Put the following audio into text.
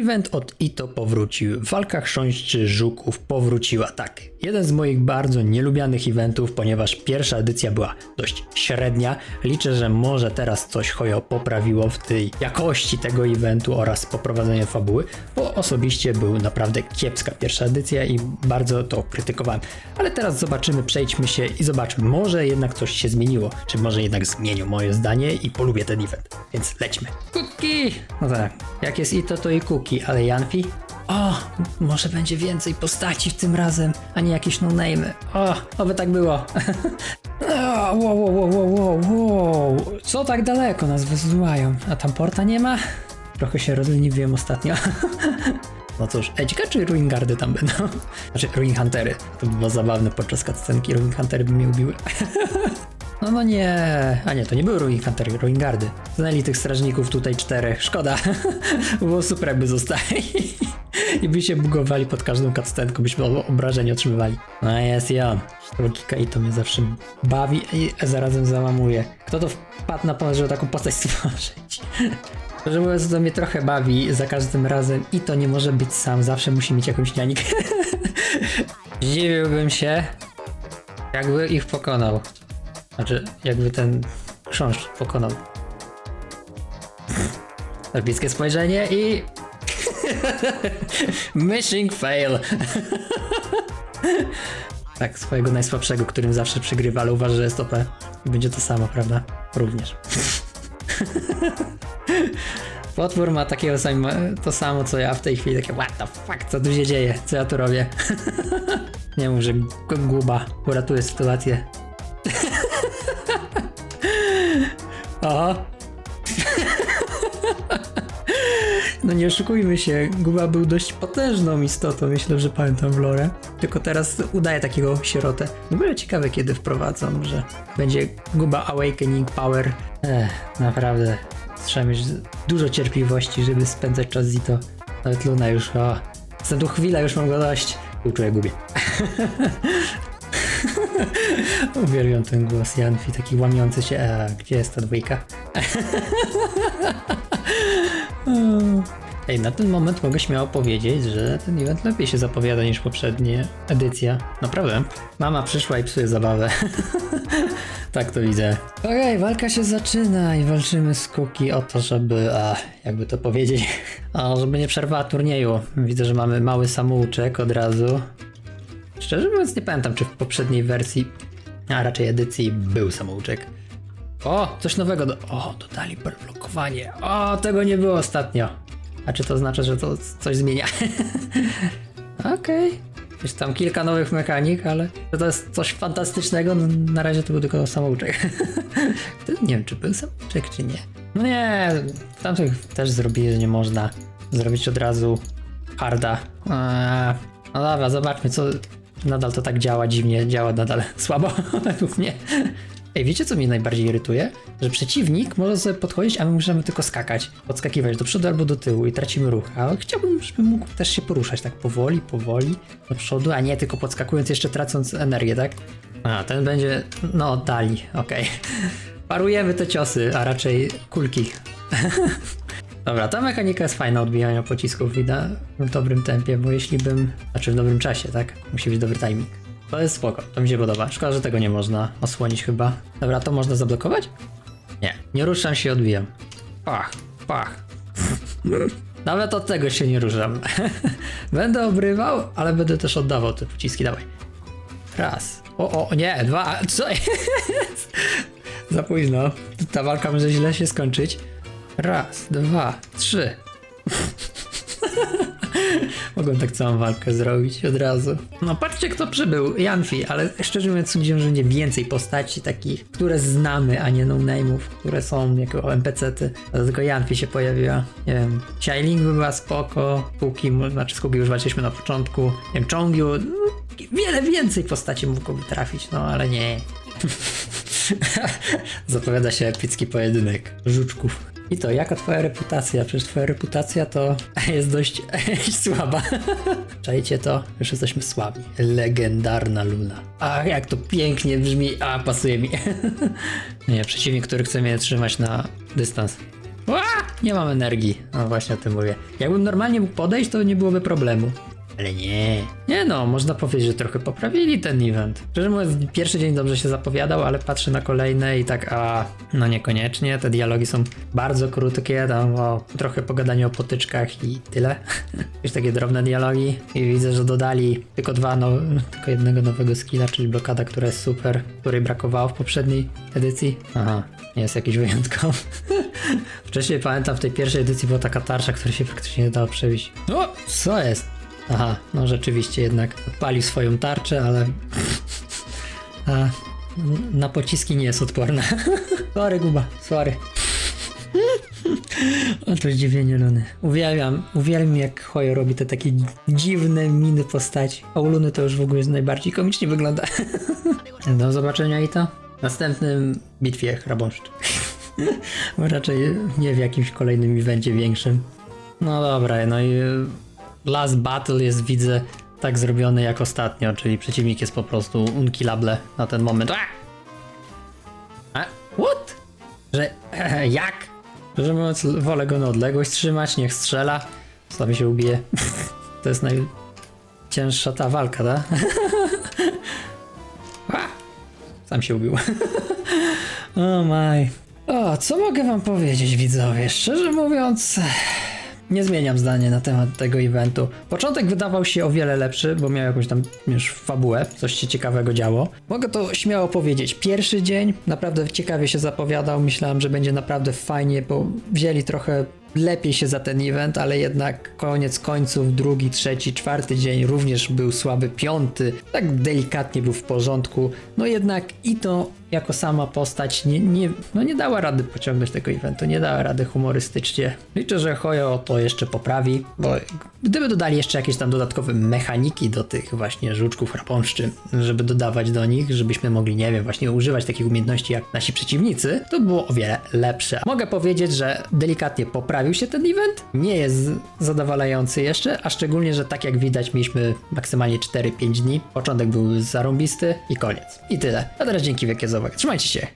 Event od Ito powrócił. Walka chrząszczy żuków powróciła. Tak, jeden z moich bardzo nielubianych eventów, ponieważ pierwsza edycja była dość średnia. Liczę, że może teraz coś Hojo poprawiło w tej jakości tego eventu oraz poprowadzeniu fabuły, bo osobiście był naprawdę kiepska pierwsza edycja i bardzo to krytykowałem. Ale teraz zobaczymy, przejdźmy się i zobaczmy, może jednak coś się zmieniło, czy może jednak zmienił moje zdanie i polubię ten event. Więc lećmy. Kuki! No tak, jak jest Ito, to i Kuki, ale Janfi? O, może będzie więcej postaci w tym razem, a nie jakieś no-name. O, oby tak było. O, wow, wow, wow, wow, wow. Co tak daleko nas wysyłają? A tam porta nie ma? Trochę się rozleniwiłem ostatnio. No cóż, Edźka czy Ruingardy tam będą? Znaczy Ruin Huntery. To by było zabawne podczas cutscenki. Ruin Huntery by mnie ubiły. No no nie, a nie, to nie były Ruin Huntery, Ruingardy. Znali tych strażników tutaj czterech, szkoda. Było super jakby zostali. I by się bugowali pod każdą cutscenką, byśmy obrażeń otrzymywali. No jest i on. Logika i to mnie zawsze bawi i zarazem załamuje. Kto to wpadł na pomysł, żeby taką postać stworzyć? Szczerze mówiąc, to mnie trochę bawi za każdym razem i to nie może być sam, zawsze musi mieć jakąś nianikę. Zdziwiłbym się, jakby ich pokonał. Znaczy, jakby ten krząż pokonał. Epickie spojrzenie i... Mission fail. tak, swojego najsłabszego, którym zawsze przegrywa, ale uważa, że jest OP. I będzie to samo, prawda? Również. Potwór ma takiego samo, to samo co ja w tej chwili, takie what the fuck, co tu się dzieje, co ja tu robię? Nie mów, że guba uratuje sytuację. Oho. No nie oszukujmy się, Guba był dość potężną istotą, myślę, że pamiętam w lore. Tylko teraz udaje takiego sierotę. W ogóle ciekawe kiedy wprowadzą, że będzie Guba Awakening Power. Ech, naprawdę trzeba mieć dużo cierpliwości, żeby spędzać czas z Zito. Nawet Luna już, o, za tu chwilę już mam go dość. Uczuję gubię. Uwielbiam ten głos Janfi, taki łamiący się. A, gdzie jest ta dwójka? Ej, na ten moment mogę śmiało powiedzieć, że ten event lepiej się zapowiada niż poprzednie edycja. Naprawdę. Mama przyszła i psuje zabawę. tak to widzę. Okej, walka się zaczyna i walczymy z Kuki o to, żeby, a, jakby to powiedzieć, a, żeby nie przerwała turnieju. Widzę, że mamy mały samouczek od razu. Szczerze mówiąc, nie pamiętam, czy w poprzedniej wersji, a raczej edycji, był samouczek. O, coś nowego. Do... O, dodali blokowanie. O, tego nie było ostatnio. A czy to oznacza, że to coś zmienia? Okej. Jest tam kilka nowych mechanik, ale to jest coś fantastycznego. No, na razie to był tylko samouczek. Nie wiem, czy był samouczek, czy nie. No nie, tamtych też zrobili, że nie można zrobić od razu harda. Eee, no dobra, zobaczmy, co nadal to tak działa dziwnie, działa nadal słabo według mnie. Ej, wiecie co mnie najbardziej irytuje? Że przeciwnik może sobie podchodzić, a my możemy tylko skakać, podskakiwać do przodu albo do tyłu i tracimy ruch. A chciałbym, żeby mógł też się poruszać tak powoli, powoli do przodu, a nie tylko podskakując, jeszcze tracąc energię, tak? A, ten będzie, no, oddali, okej. Parujemy te ciosy, a raczej kulki. Dobra, ta mechanika jest fajna odbijania pocisków, widać w dobrym tempie, bo jeśli bym, znaczy w dobrym czasie, tak? Musi być dobry timing. To jest spoko, to mi się podoba. Szkoda, że tego nie można osłonić chyba. Dobra, to można zablokować? Nie, nie ruszam się, odbijam. Pach, pach. Nawet od tego się nie ruszam. będę obrywał, ale będę też oddawał te pociski, dawaj. Raz. O, o, nie, dwa, co? Za późno. Ta walka może źle się skończyć. Raz, dwa, trzy. Mogłem tak całą walkę zrobić od razu. No patrzcie kto przybył, Janfi, ale szczerze mówiąc sądziłem, że nie więcej postaci takich, które znamy, a nie no-name'ów, które są jako NPC-ty. Dlatego Janfi się pojawiła. Nie wiem, Xiaoling by była spoko, Kuki, znaczy z Kuki już walczyliśmy na początku. Nie wiem, Chongyu, no, wiele więcej postaci mogłoby trafić, no ale nie. Zapowiada się epicki pojedynek żuczków. I to, jaka twoja reputacja? Przecież twoja reputacja to jest dość słaba. Czajcie to? Już jesteśmy słabi. Legendarna Luna. A jak to pięknie brzmi, a pasuje mi. Nie, przeciwnik, który chce mnie trzymać na dystans. Nie mam energii. No właśnie o tym mówię. Jakbym normalnie mógł podejść, to nie byłoby problemu. Ale nie. Nie no, można powiedzieć, że trochę poprawili ten event. Szczerze mówiąc, pierwszy dzień dobrze się zapowiadał, ale patrzę na kolejne i tak, a no niekoniecznie. Te dialogi są bardzo krótkie, tam o, trochę pogadanie o potyczkach i tyle. Już takie drobne dialogi i widzę, że dodali tylko dwa, no, tylko jednego nowego skilla, czyli blokada, która jest super, której brakowało w poprzedniej edycji. Aha, jest jakiś wyjątkowy. Wcześniej pamiętam w tej pierwszej edycji była taka tarcza, której się praktycznie nie dało przebić. O, co jest? Aha, no rzeczywiście jednak odpalił swoją tarczę, ale a, na pociski nie jest odporna. sorry Guba, sorry. O to zdziwienie Luny. Uwielbiam, uwielbiam jak Hoyo robi te takie dziwne miny postaci. A u Luny to już w ogóle jest najbardziej komicznie wygląda. Do zobaczenia i to w następnym bitwie hrabąszczy. Bo raczej nie w jakimś kolejnym evencie większym. No dobra, no i last battle jest widzę tak zrobiony jak ostatnio, czyli przeciwnik jest po prostu unkillable na ten moment. A! What? Że jak? Że mówiąc, wolę go na odległość trzymać, niech strzela, sobie się ubije. to jest najcięższa ta walka, tak? A! Sam się ubił. O maj. O, co mogę wam powiedzieć, widzowie? Szczerze mówiąc, nie zmieniam zdania na temat tego eventu. Początek wydawał się o wiele lepszy, bo miał jakąś tam już fabułę, coś się ciekawego działo. Mogę to śmiało powiedzieć. Pierwszy dzień naprawdę ciekawie się zapowiadał. Myślałem, że będzie naprawdę fajnie, bo wzięli trochę lepiej się za ten event, ale jednak koniec końców, drugi, trzeci, czwarty dzień również był słaby, piąty, tak delikatnie był w porządku. No jednak i to jako sama postać nie, nie, no nie dała rady pociągnąć tego eventu, nie dała rady humorystycznie. Liczę, że Hoyo to jeszcze poprawi, bo gdyby dodali jeszcze jakieś tam dodatkowe mechaniki do tych właśnie żuczków rapąszczy, żeby dodawać do nich, żebyśmy mogli, nie wiem, właśnie używać takich umiejętności jak nasi przeciwnicy, to było o wiele lepsze. Mogę powiedzieć, że delikatnie poprawił się ten event, nie jest zadowalający jeszcze, a szczególnie, że tak jak widać mieliśmy maksymalnie 4-5 dni, początek był zarąbisty i koniec. I tyle. A teraz dzięki wielkie za uwagę. Trzymajcie się.